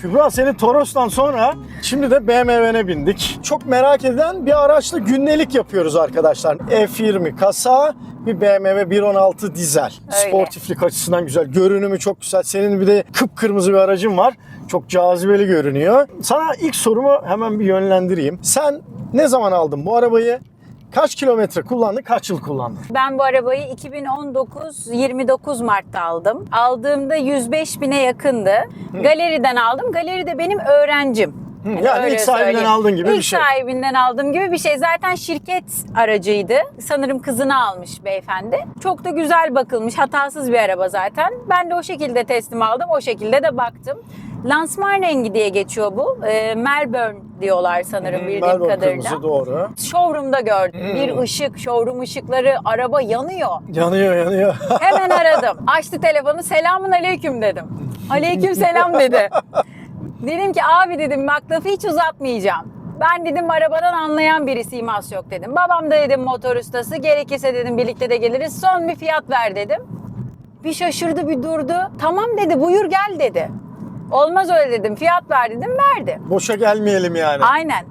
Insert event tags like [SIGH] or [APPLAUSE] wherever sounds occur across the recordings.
Kübra seni Toros'tan sonra şimdi de BMW'ne bindik. Çok merak eden bir araçla gündelik yapıyoruz arkadaşlar. F20 kasa bir BMW 1.16 dizel. Öyle. Sportiflik açısından güzel. Görünümü çok güzel. Senin bir de kıpkırmızı bir aracın var. Çok cazibeli görünüyor. Sana ilk sorumu hemen bir yönlendireyim. Sen ne zaman aldın bu arabayı? Kaç kilometre kullandın? Kaç yıl kullandın? Ben bu arabayı 2019 29 Mart'ta aldım. Aldığımda 105 bine yakındı. Galeriden aldım. Galeri de benim öğrencim. Hani yani öyle ilk sahibinden söyleyeyim. aldığın gibi bir İlk şey. sahibinden aldığım gibi bir şey. Zaten şirket aracıydı. Sanırım kızını almış beyefendi. Çok da güzel bakılmış. Hatasız bir araba zaten. Ben de o şekilde teslim aldım. O şekilde de baktım. Lansman rengi diye geçiyor bu. Ee, Melbourne diyorlar sanırım bildiğim Melbourne kadarıyla. kırmızı doğru. Showroom'da gördüm. Hmm. Bir ışık, showroom ışıkları, araba yanıyor. Yanıyor yanıyor. [LAUGHS] Hemen aradım. Açtı telefonu. Selamun aleyküm dedim. Aleyküm selam dedi. Dedim ki abi dedim bak lafı hiç uzatmayacağım. Ben dedim arabadan anlayan birisiyim az yok dedim. Babam da dedim motor ustası. Gerekirse dedim birlikte de geliriz. Son bir fiyat ver dedim. Bir şaşırdı bir durdu. Tamam dedi buyur gel dedi. Olmaz öyle dedim. Fiyat ver dedim verdi. Boşa gelmeyelim yani. Aynen.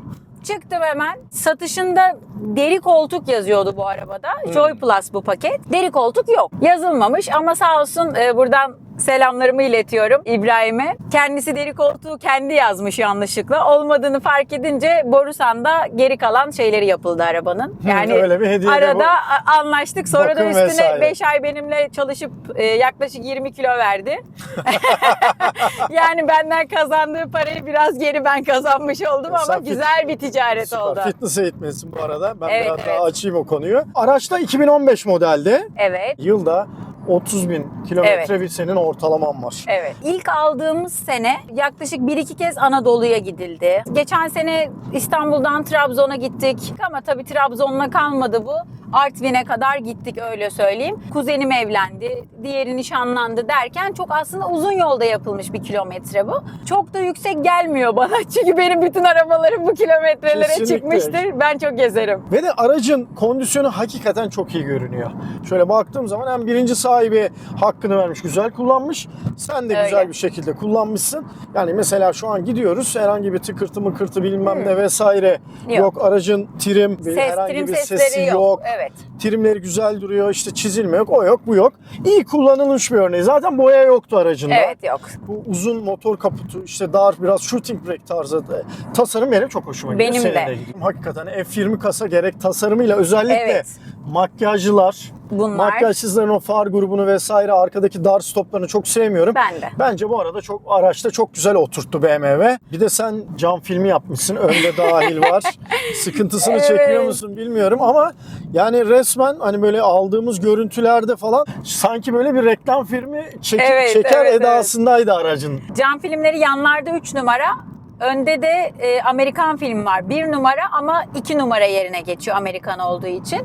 Çıktım hemen. Satışında deri koltuk yazıyordu bu arabada. Joy Plus bu paket. Deri koltuk yok. Yazılmamış ama sağ olsun e, buradan selamlarımı iletiyorum İbrahim'e. Kendisi deri koltuğu kendi yazmış yanlışlıkla. Olmadığını fark edince Borusan'da geri kalan şeyleri yapıldı arabanın. Yani öyle bir hediye arada bu. anlaştık. Sonra da Bakım üstüne vesaire. 5 ay benimle çalışıp e, yaklaşık 20 kilo verdi. [LAUGHS] yani benden kazandığı parayı biraz geri ben kazanmış oldum ama Sen fit- güzel bir ticaret Süper. oldu. Fitness eğitmenisin bu arada. Ben Evet, biraz evet. daha açayım o konuyu. Araçta 2015 modelde. Evet. Yılda 30 bin kilometre Evet. bir senin ortalaman var. Evet. İlk aldığımız sene yaklaşık bir iki kez Anadolu'ya gidildi. Geçen sene İstanbul'dan Trabzon'a gittik. Ama tabii Trabzon'la kalmadı bu. Artvin'e kadar gittik öyle söyleyeyim. Kuzenim evlendi, diğeri nişanlandı derken çok aslında uzun yolda yapılmış bir kilometre bu. Çok da yüksek gelmiyor bana. [LAUGHS] Çünkü benim bütün arabalarım bu kilometrelere Kesinlikle. çıkmıştır. Ben çok gezerim. Ve de aracın kondisyonu hakikaten çok iyi görünüyor. Şöyle baktığım zaman hem birinci sahibi hakkını vermiş, güzel kullanmış. Sen de Öyle. güzel bir şekilde kullanmışsın. Yani mesela şu an gidiyoruz herhangi bir tıkırtı mıkırtı bilmem ne vesaire yok. Hmm. Yok. Aracın trim, Ses, herhangi trim bir sesi yok. yok. Evet. Trimleri güzel duruyor, işte çizilme yok, o yok, bu yok. İyi kullanılmış bir örneği. Zaten boya yoktu aracında. Evet yok. Bu uzun motor kaputu, işte dar, biraz shooting brake tarzı da- tasarım benim çok hoşuma gidiyor. Benim de. Hakikaten F20 kasa gerek tasarımıyla özellikle Evet. Makyajlılar, Bunlar. makyajsızların o far grubunu vesaire arkadaki dar stoplarını çok sevmiyorum. Ben de. Bence bu arada çok araçta çok güzel oturttu BMW. Bir de sen cam filmi yapmışsın. Önde dahil var. [LAUGHS] Sıkıntısını Evet. çekiyor musun bilmiyorum ama yani resmen hani böyle aldığımız görüntülerde falan sanki böyle bir reklam filmi çeki- Evet, çeker evet, evet. edasındaydı aracın. Cam filmleri yanlarda 3 numara. Önde de e, Amerikan film var. 1 numara ama 2 numara yerine geçiyor Amerikan olduğu için.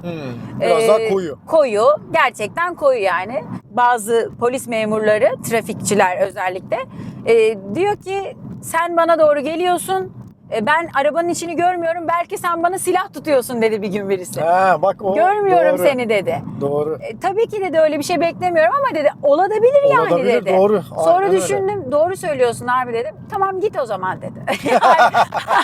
Biraz Ee, daha koyu. Koyu. Gerçekten koyu yani. Bazı polis memurları, trafikçiler özellikle e, diyor ki sen bana doğru geliyorsun. E, ben arabanın içini görmüyorum. Belki sen bana silah tutuyorsun dedi bir gün birisi. Ha, bak o Görmüyorum doğru. seni dedi. Doğru. E, tabii ki dedi öyle bir şey beklemiyorum ama dedi olabilir yani Olabilir, dedi. doğru. Sonra Aynen öyle. düşündüm doğru söylüyorsun abi dedim. Tamam git o zaman dedi. [LAUGHS] [LAUGHS]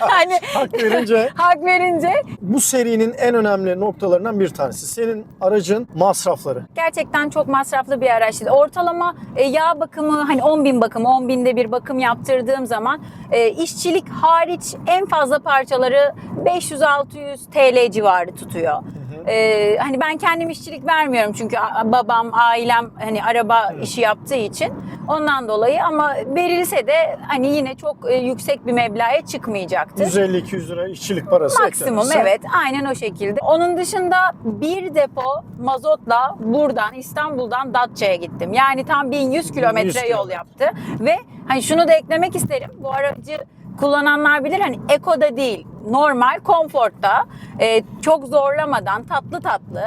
hani Hak verince [LAUGHS] hak verince bu serinin en önemli noktalarından bir tanesi. Senin aracın masrafları. gerçekten çok masraflı bir araç dedi. Ortalama e, yağ bakımı hani 10 bin bakımı 10 binde bir bakım yaptırdığım zaman e, işçilik hariç en fazla parçaları 500-600 TL civarı tutuyor. E, hani ben kendim işçilik vermiyorum çünkü babam, ailem hani araba işi yaptığı için ondan dolayı ama verilse de hani yine çok e, yüksek bir meblağa çıkmayacaktır. 150-200 lira işçilik parası Maksimum eklenirse- evet aynen o şekilde. Onun dışında bir depo mazotla buradan İstanbul'dan Datça'ya gittim. Yani tam 1100 kilometre 1100 yol yaptı. Ve hani şunu da eklemek isterim. Bu aracı kullananlar bilir hani ekoda değil normal konforta e, çok zorlamadan tatlı tatlı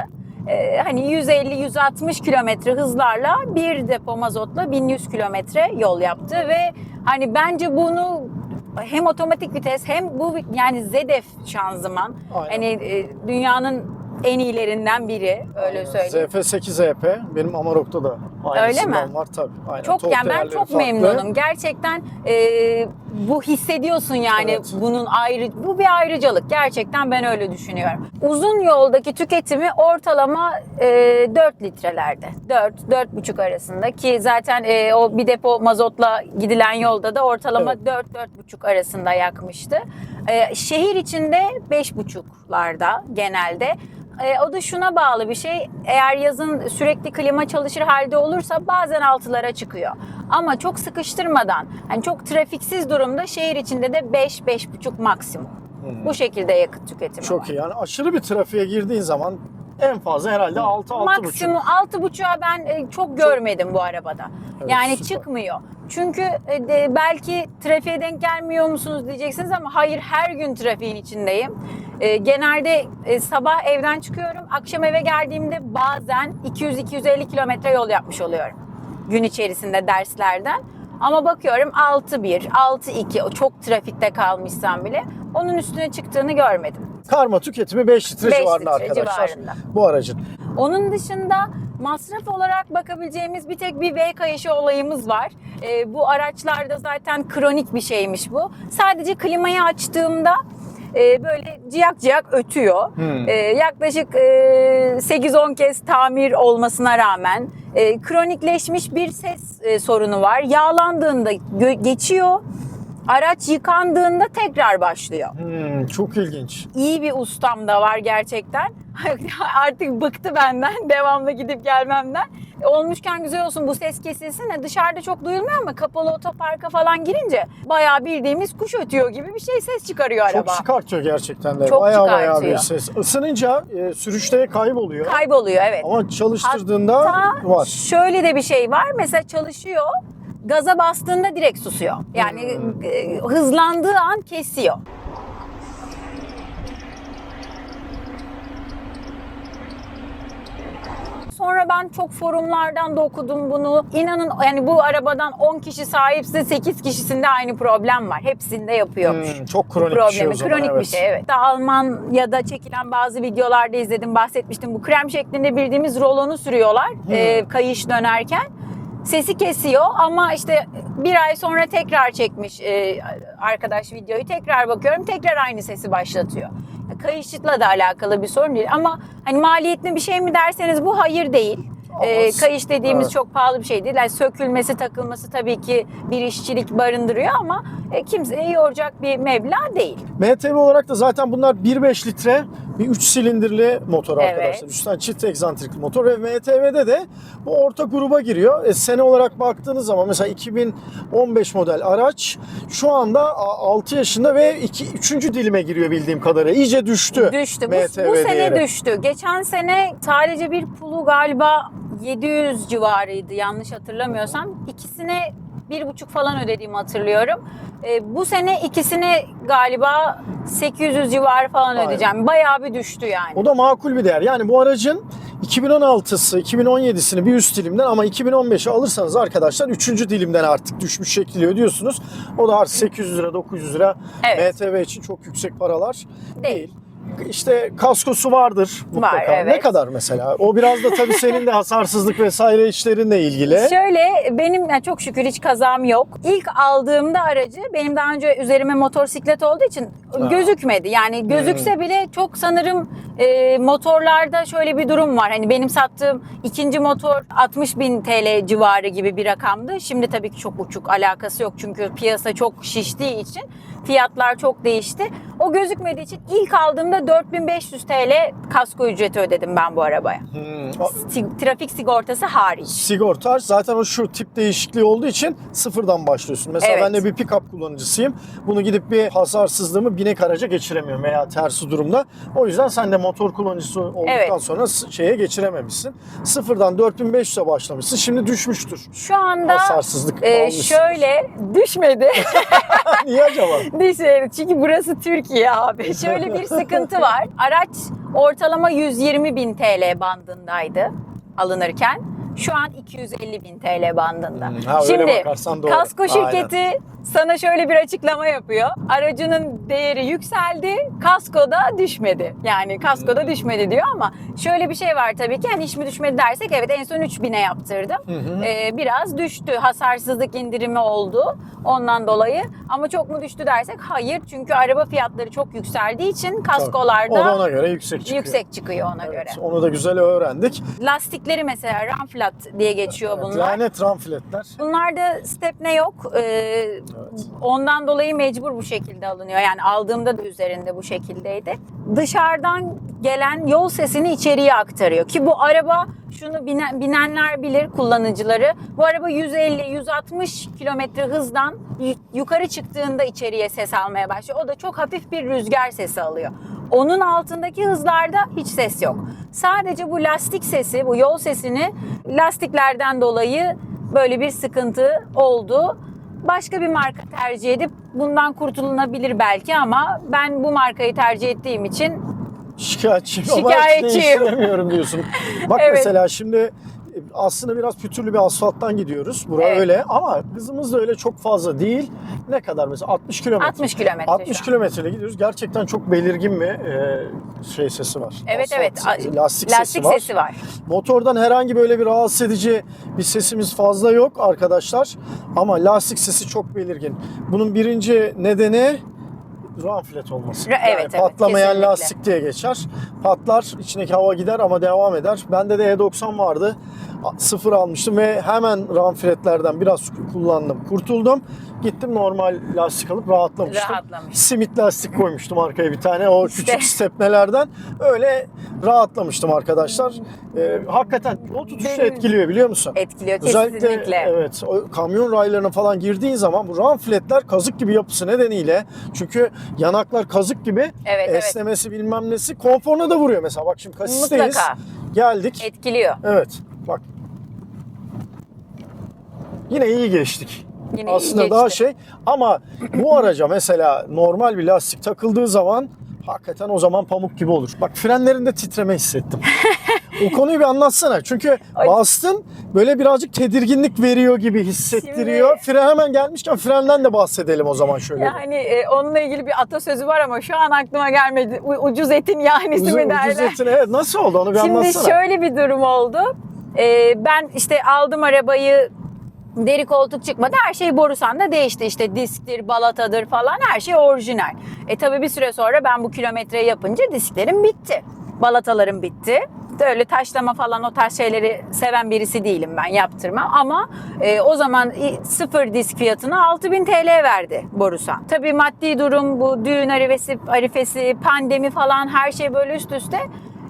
e, hani 150-160 kilometre hızlarla bir depo mazotla 1100 kilometre yol yaptı ve hani bence bunu hem otomatik vites hem bu yani ZF şanzıman Aynen. hani e, dünyanın en iyilerinden biri öyle söyleyeyim. ZF8 EP benim Amarok'ta da Öyle mi? Var tabii. Aynen. Çok Tork yani ben değerleri çok farklı. memnunum. Gerçekten e, bu hissediyorsun yani Evet. bunun ayrı bu bir ayrıcalık. Gerçekten ben öyle düşünüyorum. Uzun yoldaki tüketimi ortalama e, 4 litrelerde. 4 4,5 arasında ki zaten e, o bir depo mazotla gidilen yolda da ortalama Evet. 4 4,5 arasında yakmıştı. E, şehir içinde 5,5'larda genelde. E, o da şuna bağlı bir şey. Eğer yazın sürekli klima çalışır halde olursa bazen altılara çıkıyor. Ama çok sıkıştırmadan, yani çok trafiksiz durumda şehir içinde de 5-5,5 maksimum. Bu şekilde yakıt tüketimi Çok var. iyi. Yani aşırı bir trafiğe girdiğin zaman en fazla herhalde 6 6,5. Maksimum 6.5'a ben e, çok görmedim bu arabada. Evet, yani süper. çıkmıyor. Çünkü e, belki trafiğe denk gelmiyor musunuz diyeceksiniz ama hayır her gün trafiğin içindeyim. E, genelde e, sabah evden çıkıyorum. Akşam eve geldiğimde bazen 200-250 kilometre yol yapmış oluyorum. Gün içerisinde derslerden. Ama bakıyorum 6.1, 6.2 o çok trafikte kalmışsam bile onun üstüne çıktığını görmedim. Karma tüketimi 5 litre Beş civarında litre arkadaşlar. civarında. Bu aracın. Onun dışında masraf olarak bakabileceğimiz bir tek bir V kayışı olayımız var. Ee, bu araçlarda zaten kronik bir şeymiş bu. Sadece klimayı açtığımda e, böyle ciyak ciyak ötüyor. Hmm. Ee, yaklaşık e, 8-10 kez tamir olmasına rağmen e, kronikleşmiş bir ses e, sorunu var. Yağlandığında geçiyor. Araç yıkandığında tekrar başlıyor Hmm, çok ilginç. iyi bir ustam da var gerçekten. [LAUGHS] Artık bıktı benden [LAUGHS] devamlı gidip gelmemden. E, Olmuşken güzel olsun bu ses kesilsin de dışarıda çok duyulmuyor ama kapalı otoparka falan girince bayağı bildiğimiz kuş ötüyor gibi bir şey ses çıkarıyor araba. Çok çıkartıyor gerçekten de. Çok bayağı bayağı bir ses. Isınınca e, sürüşte kayboluyor. Kayboluyor evet. Ama çalıştırdığında Hatta var. şöyle de bir şey var. Mesela çalışıyor. Gaza bastığında direkt susuyor. Yani Hmm. hızlandığı an kesiyor. Sonra ben çok forumlardan da okudum bunu. İnanın yani bu arabadan 10 kişi sahipse 8 kişisinde aynı problem var. Hepsinde yapıyormuş. Hmm, çok kronik bir şey o zaman. Kronik bir evet. şey evet. Daha Almanya'da çekilen bazı videolarda izledim bahsetmiştim. Bu krem şeklinde bildiğimiz rolonu sürüyorlar e, kayış dönerken. Sesi kesiyor ama işte bir ay sonra tekrar çekmiş e, arkadaş videoyu. Tekrar bakıyorum tekrar aynı sesi başlatıyor. Kayışıtla da alakalı bir sorun değil ama hani maliyetli bir şey mi derseniz bu hayır değil. E, kayış dediğimiz Evet. çok pahalı bir şey değil. Yani sökülmesi, takılması tabii ki bir işçilik barındırıyor ama e, kimseyi yoracak bir meblağ değil. MTB olarak da zaten bunlar 1.5 litre bir 3 silindirli motor Evet. arkadaşlar. Üstten çift egzantrikli motor ve MTB'de de bu orta gruba giriyor. E, sene olarak baktığınız zaman mesela 2015 model araç şu anda 6 yaşında ve 2 3. dilime giriyor bildiğim kadarıyla. İyice düştü. Düştü. Bu, MTB bu sene değeri. düştü. Geçen sene sadece bir pulu galiba 700 civarıydı yanlış hatırlamıyorsam. İkisine bir buçuk falan ödediğimi hatırlıyorum. E, bu sene ikisine galiba 800 civarı falan Aynen. ödeyeceğim. Bayağı bir düştü yani. O da makul bir değer. Yani bu aracın 2016'sı, 2017'sini bir üst dilimden ama 2015'i alırsanız arkadaşlar 3. dilimden artık düşmüş şekli ödüyorsunuz. O da artık 800 lira, 900 lira Evet. MTV için çok yüksek paralar Değil. değil. İşte kaskosu vardır mutlaka. Var, evet. Ne kadar mesela? O biraz da tabii senin de hasarsızlık vesaire işlerinle ilgili. [LAUGHS] Şöyle benim yani çok şükür hiç kazam yok. İlk aldığımda aracı benim daha önce üzerime motosiklet olduğu için gözükmedi. Yani gözükse bile çok sanırım e, motorlarda şöyle bir durum var. Hani benim sattığım ikinci motor 60 bin TL civarı gibi bir rakamdı. Şimdi tabii ki çok uçuk alakası yok çünkü piyasa çok şiştiği için fiyatlar çok değişti. O gözükmediği için ilk aldığımda 4500 TL kasko ücreti ödedim ben bu arabaya. Hmm, Si- Trafik sigortası hariç. Sigorta zaten o şu tip değişikliği olduğu için sıfırdan başlıyorsun. Mesela Evet. ben de bir pick-up kullanıcısıyım. Bunu gidip bir hasarsızlığımı binek araca geçiremiyorum veya tersi durumda. O yüzden sen de motor kullanıcısı olduktan Evet. sonra şeye geçirememişsin. Sıfırdan 4500'e başlamışsın. Şimdi düşmüştür. Şu anda Hasarsızlık e, şöyle düşmedi. [LAUGHS] Niye acaba? [LAUGHS] düşmedi. Çünkü burası Türkiye abi. [LAUGHS] Şöyle bir sıkıntı var. Araç ortalama 120 bin TL bandındaydı alınırken. şu an 250 bin TL bandında. Hmm, ha, Şimdi kasko Aynen. Sana şöyle bir açıklama yapıyor. Aracının değeri yükseldi, kaskoda düşmedi. Yani kaskoda düşmedi diyor ama şöyle bir şey var tabii ki. Hani hiç mi düşmedi dersek evet en son 3000'e yaptırdım. hı. Ee, biraz düştü. Hasarsızlık indirimi oldu ondan dolayı. Ama çok mu düştü dersek hayır. Çünkü araba fiyatları çok yükseldiği için O kaskolarda da ona göre yüksek çıkıyor. yüksek çıkıyor ona Evet, göre. Onu da güzel öğrendik. Lastikleri mesela ramflat diye geçiyor Evet, bunlar. Lanet ramfletler. Bunlarda stepne yok. Ee, Ondan dolayı mecbur bu şekilde alınıyor. Yani aldığımda da üzerinde bu şekildeydi. Dışarıdan gelen yol sesini içeriye aktarıyor. Ki bu araba şunu binen, binenler bilir kullanıcıları. Bu araba 150-160 kilometre hızdan yukarı çıktığında içeriye ses almaya başlıyor. O da çok hafif bir rüzgar sesi alıyor. Onun altındaki hızlarda hiç ses yok. Sadece bu lastik sesi, bu yol sesini lastiklerden dolayı böyle bir sıkıntı oldu. Başka bir marka tercih edip bundan kurtulunabilir belki ama ben bu markayı tercih ettiğim için Şikayetçiyim ama hiç Şikayetçiyim. değiştiremiyorum diyorsun. [LAUGHS] Bak Evet. mesela şimdi aslında biraz pütürlü bir asfalttan gidiyoruz. Bura Evet. öyle ama hızımız da öyle çok fazla değil. Ne kadar mesela 60 kilometre. 60 kilometre 60 şu an. kilometreyle gidiyoruz. Gerçekten çok belirgin bir e, şey sesi var. Evet Asfalt, evet Lastik, lastik sesi var. sesi var. Motordan herhangi böyle bir rahatsız edici bir sesimiz fazla yok arkadaşlar. Ama lastik sesi çok belirgin. Bunun birinci nedeni ramflet olması. Evet, evet, patlamayan kesinlikle. lastik diye geçer. Patlar, içindeki hava gider ama devam eder. Bende de E90 vardı. Sıfır almıştım ve hemen ramfletlerden biraz kullandım. Kurtuldum. Gittim normal lastik alıp rahatlamıştım. Rahatlamış. Simit lastik koymuştum arkaya bir tane. O İşte. küçük stepnelerden. Öyle rahatlamıştım arkadaşlar. Ee, hakikaten o tutuşu Benim- etkiliyor biliyor musun? Etkiliyor Özellikle kesinlikle. evet o kamyon raylarına falan girdiğin zaman bu ramfletler kazık gibi yapısı nedeniyle çünkü yanaklar kazık gibi Evet, evet. esnemesi bilmem nesi konforuna da vuruyor mesela bak şimdi kasisteyiz Mutlaka. geldik Etkiliyor. evet bak yine iyi geçtik. Yine Aslında geçti. daha şey ama bu araca mesela normal bir lastik takıldığı zaman hakikaten o zaman pamuk gibi olur. Bak frenlerinde titreme hissettim. [LAUGHS] o konuyu bir anlatsana. Çünkü bastın böyle birazcık tedirginlik veriyor gibi hissettiriyor. Fren hemen gelmişken frenden de bahsedelim o zaman şöyle. Yani e, onunla ilgili bir atasözü var ama şu an aklıma gelmedi. U- ucuz etin yahnisi Uzun mi ucuz derler? etin, evet, nasıl oldu onu bir Şimdi anlatsana. şöyle bir durum oldu. Ee, ben işte aldım arabayı deri koltuk çıkmadı. Her şey Borusan'da değişti. İşte disktir, balatadır falan her şey orijinal. E tabii bir süre sonra ben bu kilometreyi yapınca disklerim bitti. Balatalarım bitti. Öyle taşlama falan o tarz şeyleri seven birisi değilim ben yaptırmam. Ama e, o zaman sıfır disk fiyatına 6000 TL verdi Borusan. Tabii maddi durum bu düğün arifesi, arifesi, pandemi falan her şey böyle üst üste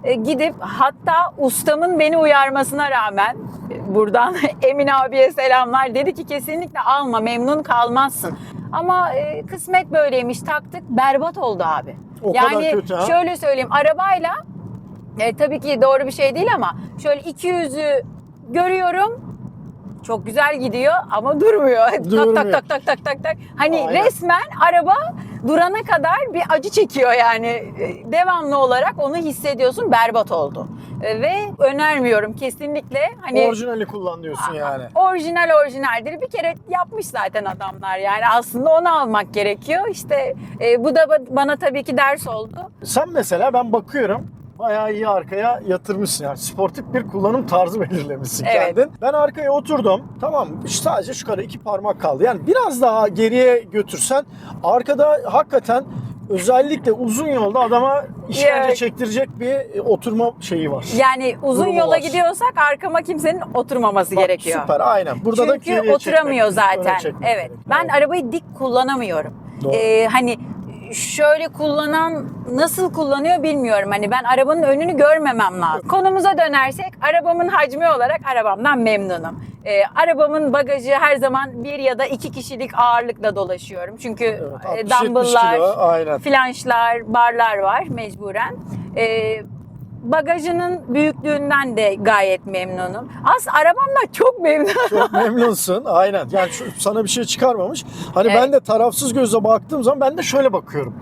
gidip hatta ustamın beni uyarmasına rağmen e, buradan [LAUGHS] Emin abiye selamlar dedi ki kesinlikle alma memnun kalmazsın. Ama e, kısmet böyleymiş taktık berbat oldu abi. O kadar yani kötü ha? şöyle söyleyeyim arabayla e, tabii ki doğru bir şey değil ama şöyle 200'ü görüyorum çok güzel gidiyor ama durmuyor. [LAUGHS] Tak Durmuyor. tak tak tak tak tak tak. Hani Aynen. resmen araba durana kadar bir acı çekiyor yani. E, Devamlı olarak onu hissediyorsun. Berbat oldu. E, Ve önermiyorum kesinlikle. Hani Orijinali kullan diyorsun yani. orijinal orijinaldir. Bir kere yapmış zaten adamlar yani. Aslında onu almak gerekiyor. İşte e, bu da ba- bana tabii ki ders oldu. Sen mesela ben bakıyorum bayağı iyi arkaya yatırmışsın yani sportif bir kullanım tarzı [LAUGHS] belirlemişsin Evet. kendin. Ben arkaya oturdum tamam işte sadece şu kadar iki parmak kaldı. Yani biraz daha geriye götürsen arkada hakikaten özellikle uzun yolda adama işkence Evet. çektirecek bir e, oturma şeyi var. Yani uzun Durumu yola var. gidiyorsak arkama kimsenin oturmaması Bak, gerekiyor. Süper aynen. Burada da Çünkü geriye oturamıyor çekmek, zaten. Evet. gerekiyor. Ben arabayı dik kullanamıyorum. Doğru. Ee, hani şöyle kullanan nasıl kullanıyor bilmiyorum. Hani ben arabanın önünü görmemem lazım. Konumuza dönersek arabamın hacmi olarak arabamdan memnunum. Ee, arabamın bagajı her zaman bir ya da iki kişilik ağırlıkla dolaşıyorum. Çünkü Evet, e, 60-70 dumbbell'lar, flanşlar, barlar var mecburen. Ee, bagajının büyüklüğünden de gayet memnunum. Aslında arabamdan çok memnunum. Çok memnunsun. Aynen. Yani şu, sana bir şey çıkarmamış. Hani Evet. ben de tarafsız gözle baktığım zaman ben de şöyle bakıyorum.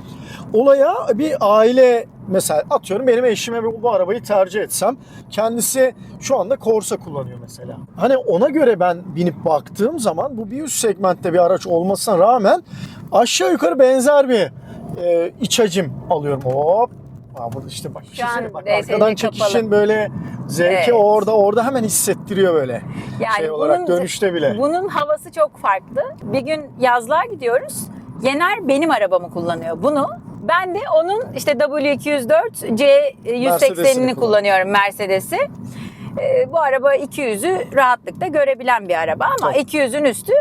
Olaya bir aile mesela atıyorum benim eşime bu, bu arabayı tercih etsem kendisi şu anda Corsa kullanıyor mesela. Hani ona göre ben binip baktığım zaman bu bir üst segmentte bir araç olmasına rağmen aşağı yukarı benzer bir e, iç hacim alıyorum. Hop. Aa, burada işte bak. Şu an bak arkadan kapalı. çekişin böyle zevki Evet. orada orada hemen hissettiriyor böyle Yani şey olarak bunun- dönüşte bile. Bunun havası çok farklı. Bir gün yazlığa gidiyoruz. Yener benim arabamı kullanıyor bunu. Ben de onun işte W204 C180'ini Mercedes'ini kullanıyorum Mercedes'i. Ee, bu araba 200'ü rahatlıkla görebilen bir araba ama Tabii. 200'ün üstü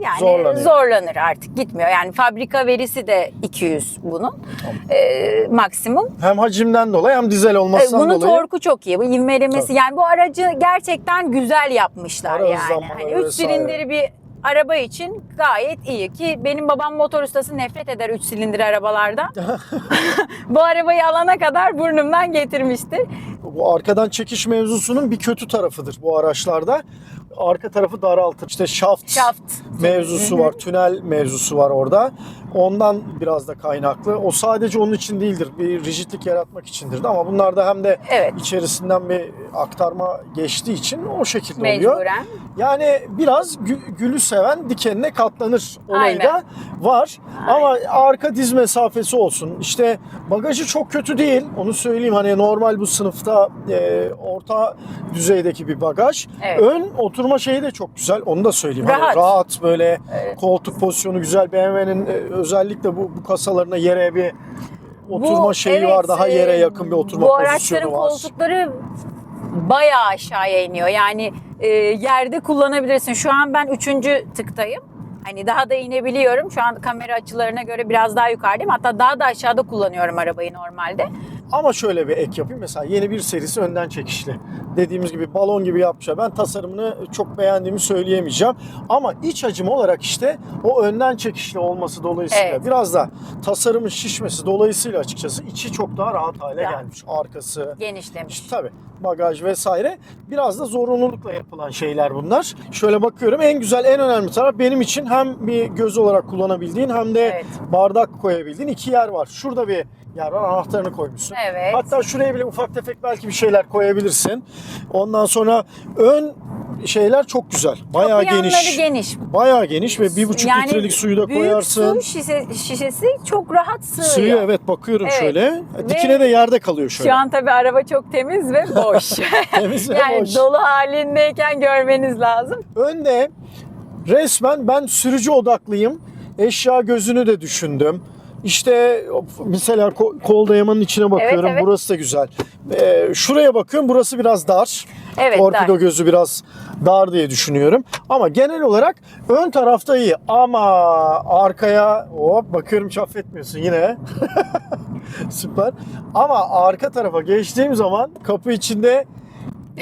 yani Zorlanıyor. zorlanır artık gitmiyor. Yani fabrika verisi de 200 bunun Ee, maksimum. Hem hacimden dolayı hem dizel Ee, olmasından Bunun dolayı. torku çok iyi. Bu ivmelemesi Tabii. yani bu aracı gerçekten güzel yapmışlar Ara yani. Hani 3 vesaire. silindirli bir araba için gayet iyi ki benim babam motor ustası nefret eder 3 silindir arabalardan. [LAUGHS] [LAUGHS] bu arabayı alana kadar burnumdan getirmiştir. Bu arkadan çekiş mevzusunun bir kötü tarafıdır bu araçlarda. Arka tarafı daraltır. İşte şaft, Şaft. mevzusu var, tünel mevzusu var orada. Ondan biraz da kaynaklı. O sadece onun için değildir. Bir rigidlik yaratmak içindir de ama bunlar da hem de Evet. içerisinden bir aktarma geçtiği için o şekilde oluyor. Mecburen. Yani biraz gü- gülü seven dikenine katlanır olayı da Aynen. var. Aynen. Ama arka diz mesafesi olsun. İşte bagajı çok kötü değil. Onu söyleyeyim hani normal bu sınıfta e, orta düzeydeki bir bagaj. Evet. Ön oturma şeyi de çok güzel. Onu da söyleyeyim. Hani Rahat. rahat böyle Evet. koltuk pozisyonu güzel. BMW'nin e, özellikle bu, bu kasalarına yere bir oturma Bu, şeyi evet, var. Daha yere e, yakın bir oturma Bu pozisyonu araçların var. koltukları bayağı aşağıya iniyor. Yani e, yerde kullanabilirsin. Şu an ben üçüncü tıktayım. Hani daha da inebiliyorum. Şu an kamera açılarına göre biraz daha yukarıdayım. Hatta daha da aşağıda kullanıyorum arabayı normalde. Ama şöyle bir ek yapayım. Mesela yeni bir serisi önden çekişli. Dediğimiz gibi balon gibi yapmışlar. Ben tasarımını çok beğendiğimi söyleyemeyeceğim. Ama iç hacim olarak işte o önden çekişli olması dolayısıyla Evet. biraz da tasarımın şişmesi dolayısıyla açıkçası içi çok daha rahat hale Rahat. gelmiş. Arkası, Genişlemiş. işte tabii bagaj vesaire biraz da zorunlulukla yapılan şeyler bunlar. Şöyle bakıyorum en güzel en önemli taraf benim için hem bir göz olarak kullanabildiğin hem de Evet. bardak koyabildiğin iki yer var. Şurada bir yer var anahtarını koymuşsun. Evet. Hatta şuraya bile ufak tefek belki bir şeyler koyabilirsin. Ondan sonra ön şeyler çok güzel. Bayağı Kapı geniş. geniş. Bayağı geniş ve bir buçuk litrelik suyu da büyük koyarsın. su şişe, şişesi çok rahat sığıyor. Sığıyor evet bakıyorum Evet. şöyle. Ve Dikine de yerde kalıyor şöyle. Şu an tabii araba çok temiz ve [LAUGHS] boş. [LAUGHS] Temiz ve yani boş. dolu halindeyken görmeniz lazım. Önde resmen ben sürücü odaklıyım. Eşya gözünü de düşündüm. İşte mesela ko- kol dayamanın içine bakıyorum. evet. Burası da güzel. Ee, şuraya bakıyorum. Burası biraz dar. Evet, Torpido dar. gözü biraz dar diye düşünüyorum. Ama genel olarak ön tarafta iyi. Ama arkaya hop bakıyorum hiç affetmiyorsun yine. [LAUGHS] [LAUGHS] Süper. Ama arka tarafa geçtiğim zaman kapı içinde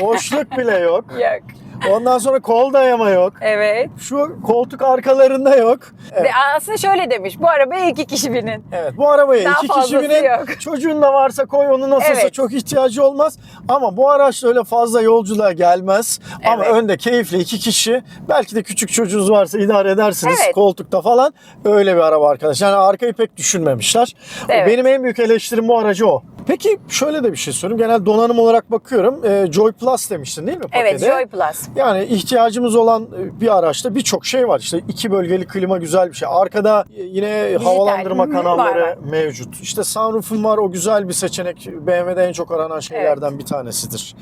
boşluk bile yok. Yok. Ondan sonra kol dayama yok. Evet. Şu koltuk arkalarında yok. Evet. Ve aslında şöyle demiş. Bu arabaya iki kişi binin. Evet bu arabaya Daha iki kişi binin. yok. Çocuğun da varsa koy onu nasılsa Evet. çok ihtiyacı olmaz. Ama bu araç öyle fazla yolculuğa gelmez. Ama Evet. önde keyifli iki kişi. Belki de küçük çocuğunuz varsa idare edersiniz Evet. koltukta falan. Öyle bir araba arkadaş. Yani arkayı pek düşünmemişler. Evet. Benim en büyük eleştirim bu aracı o. Peki şöyle de bir şey söyleyeyim. Genel donanım olarak bakıyorum. Ee, Joy Plus demiştin değil mi pakete? Evet Joy Plus. Yani ihtiyacımız olan e, bir araçta birçok şey var. İşte iki bölgeli klima güzel bir şey. Arkada e, yine havalandırma Hı hı, kanalları var, mevcut. İşte sunroof'un var. O güzel bir seçenek. BMW'de en çok aranan şeylerden bir tanesidir.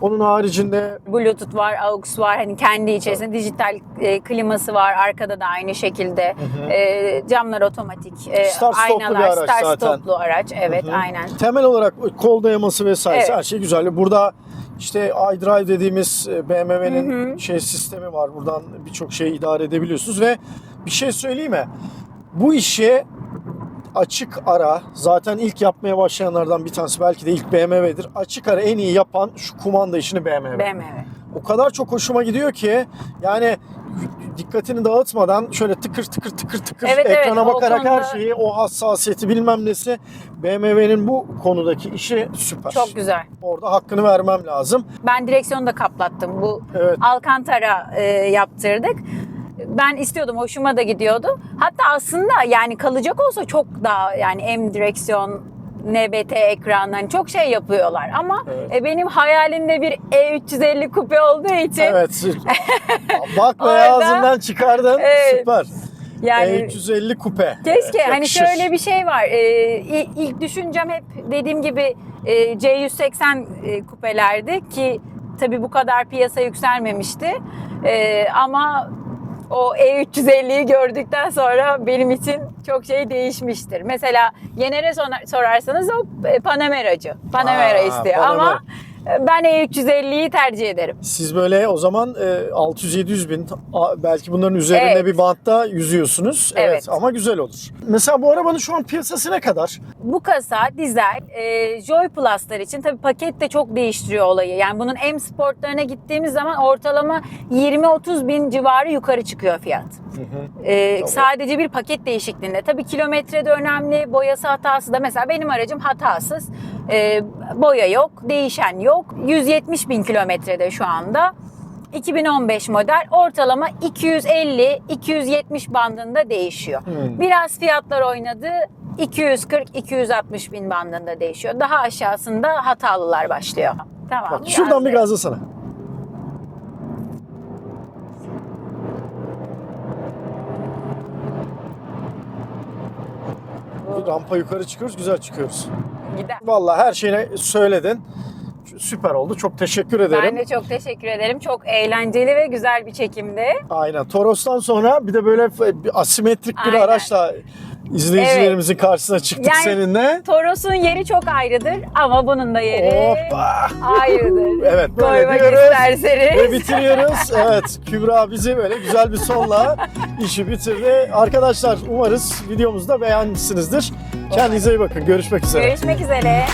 Onun haricinde Bluetooth var, AUX var. Hani kendi içerisinde dijital e, kliması var. Arkada da aynı şekilde. E, camlar otomatik. E, stoplu aynalar, bir araç start zaten. stoplu araç. Evet, Hı hı. aynen. temel olarak kol dayaması vesaire Evet. her şey güzel. Burada işte iDrive dediğimiz e, BMW'nin şey sistemi var. Buradan birçok şeyi idare edebiliyorsunuz ve bir şey söyleyeyim mi? Bu işi açık ara zaten ilk yapmaya başlayanlardan bir tanesi belki de ilk BMW'dir. Açık ara en iyi yapan şu kumanda işini BMW. BMW. o kadar çok hoşuma gidiyor ki yani dikkatini dağıtmadan şöyle tıkır tıkır tıkır tıkır Evet, evet, ekrana o bakarak her şeyi o hassasiyeti bilmem nesi BMW'nin bu konudaki işi süper. Çok güzel. Orada hakkını vermem lazım. Ben direksiyonu da kaplattım. Bu Evet. Alcantara e, yaptırdık. Ben istiyordum, hoşuma da gidiyordu. Hatta aslında yani kalacak olsa çok daha yani M direksiyon, NBT ekran hani çok şey yapıyorlar ama Evet. e, benim hayalimde bir E350 kupe olduğu için Evet. [LAUGHS] Bak Orada- ağzından çıkardın. Evet. Süper. yani E350 kupe. Keşke Evet, hani şöyle bir şey var. Ee, il- ilk düşüncem hep dediğim gibi e, C180 e, kupelerdi ki tabii bu kadar piyasa yükselmemişti. E, ama o E350'yi gördükten sonra benim için çok şey değişmiştir. Mesela Yener'e sor- sorarsanız o e, Panameracı. Panamera Aa, istiyor Panamera. ama ben E350'yi tercih ederim. Siz böyle o zaman e, 600-700 bin a- belki bunların üzerinde Evet. bir bantta yüzüyorsunuz. Evet. Evet. ama güzel olur. Mesela bu arabanın şu an piyasası ne kadar? Bu kasa dizel e, Joy Plus'lar için tabii paket de çok değiştiriyor olayı. Yani bunun M Sportlarına gittiğimiz zaman ortalama 20-30 bin civarı yukarı çıkıyor fiyat. E, Tamam. Sadece bir paket değişikliğinde. Tabii kilometre de önemli, boyası hatası da. Mesela benim aracım hatasız. E, boya yok, değişen yok. 170 bin kilometrede şu anda. 2015 model ortalama 250-270 bandında değişiyor. Hmm. Biraz fiyatlar oynadı. 240-260 bin bandında değişiyor. Daha aşağısında hatalılar başlıyor. Tamam. Bak şuradan bir gazlasana. Rampa yukarı çıkıyoruz, güzel çıkıyoruz. Gider. Vallahi her şeyini söyledin. Süper oldu. Çok teşekkür ederim. Ben de çok teşekkür ederim. Çok eğlenceli ve güzel bir çekimdi. Aynen. Toros'tan sonra bir de böyle asimetrik bir Aynen. araçla izleyicilerimizin karşısına çıktık Yani- seninle. Toros'un yeri çok ayrıdır ama bunun da yeri Hoppa. ayrıdır. [LAUGHS] Evet böyle Koymak diyoruz. isterseniz. Ve bitiriyoruz. Evet Kübra bizi böyle güzel bir sonla işi bitirdi. Arkadaşlar umarız videomuzu da beğenmişsinizdir. Kendinize iyi bakın. Görüşmek üzere. Görüşmek üzere.